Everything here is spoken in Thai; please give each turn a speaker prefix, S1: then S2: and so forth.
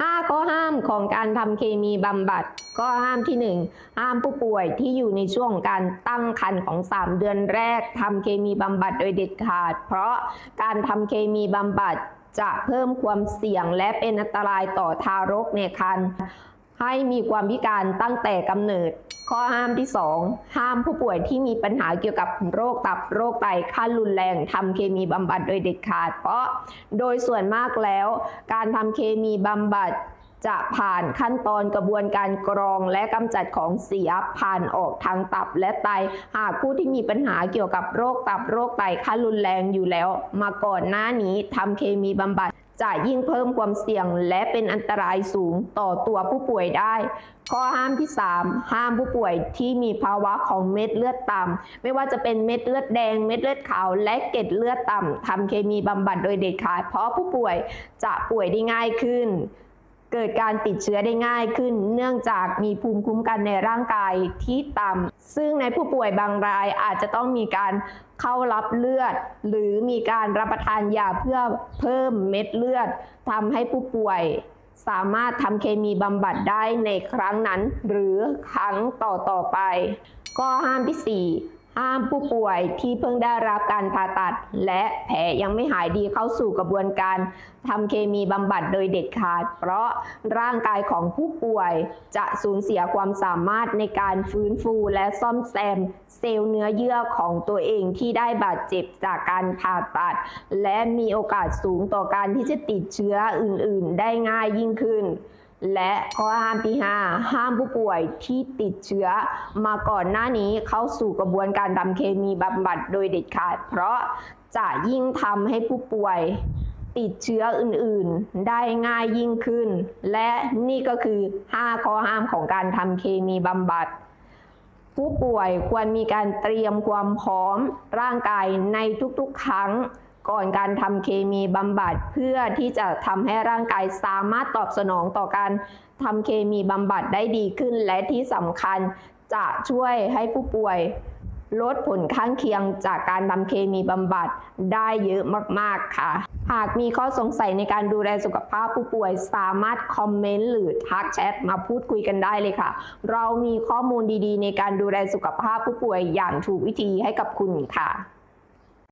S1: 5ข้อห้ามของการทำเคมีบำบัดข้อห้ามที่ 1 ห้ามผู้ป่วยที่อยู่ในช่วงการตั้งครรภ์ของ 3 เดือนแรกทำเคมีบำบัดโดยเด็ดขาด เพราะการทำเคมีบำบัดจะเพิ่มความเสี่ยงและเป็นอันตรายต่อทารกในครรภ์ให้มีความพิการตั้งแต่กำเนิด ข้อห้ามที่ 2 ห้ามผู้ป่วยที่มีปัญหาเกี่ยวกับโรคตับโรคไตขั้นรุนแรงทำเคมีบำบัดโดยเด็ดขาด เพราะโดยส่วนมากแล้ว การทำเคมีบำบัดจะผ่านขั้นตอนกระบวนการกรองและกำจัดของเสียผ่านออกทางตับและไต หากผู้ที่มีปัญหาเกี่ยวกับโรคตับโรคไตขั้นรุนแรงอยู่แล้ว มาก่อนหน้านี้ทำเคมีบำบัด จะยิ่งเพิ่มความเสี่ยงและเป็นอันตรายสูงต่อตัวผู้ป่วยได้ ข้อห้ามที่ 3 ห้ามผู้ป่วยที่มีภาวะของเม็ดเลือดต่ำไม่ว่าจะเป็นเม็ดเลือดแดง เม็ดเลือดขาว และเกล็ดเลือดต่ำทำเคมีบำบัดโดยเด็ดขาดเพราะผู้ป่วยจะป่วยได้ง่ายขึ้น เกิดการติดเชื้อได้ง่ายขึ้น เนื่องจากมีภูมิคุ้มกันในร่างกายที่ต่ำซึ่งในผู้ป่วยบางรายอาจจะต้องมีการเข้ารับเลือด หรือมีการรับประทานยาเพื่อเพิ่มเม็ดเลือดทำให้ผู้ป่วยสามารถทำเคมีบำบัดได้ในครั้งนั้น หรือครั้งต่อต่อๆไปก็ห้ามที่4 ห้ามผู้ป่วยที่เพิ่งได้รับการผ่าตัด และแผลยังไม่หายดีเข้าสู่กระบวนการทำเคมีบำบัดโดยเด็ดขาด เพราะร่างกายของผู้ป่วยจะสูญเสียความสามารถในการฟื้นฟูและซ่อมแซมเซลล์เนื้อเยื่อของตัวเองที่ได้บาดเจ็บจากการผ่าตัด และมีโอกาสสูงต่อการที่จะติดเชื้ออื่น ๆ ได้ง่ายยิ่งขึ้น และข้อห้ามที่ 5 ห้ามผู้ป่วยที่ติดเชื้อ มาก่อนหน้านี้เข้าสู่กระบวนการทำเคมีบำบัดโดยเด็ดขาด เพราะจะยิ่งทำให้ผู้ป่วยติดเชื้ออื่นๆ ได้ง่ายยิ่งขึ้น และนี่ก็คือ 5 ข้อห้ามของการทำเคมีบำบัด ผู้ป่วยควรมีการเตรียมความพร้อมร่างกายในทุกๆ ครั้ง ก่อนการทำเคมีบำบัดเพื่อที่จะทำให้ร่างกายสามารถตอบสนองต่อการทำเคมีบำบัดได้ดีขึ้น และที่สำคัญจะช่วยให้ผู้ป่วยลดผลข้างเคียงจากการทำเคมีบำบัดได้เยอะมาก ๆ ค่ะ หากมีข้อสงสัยในการดูแลสุขภาพผู้ป่วยสามารถคอมเมนต์หรือทักแชทมาพูดคุยกันได้เลยค่ะ เรามีข้อมูลดีๆ ในการดูแลสุขภาพผู้ป่วยอย่างถูกวิธีให้กับคุณค่ะ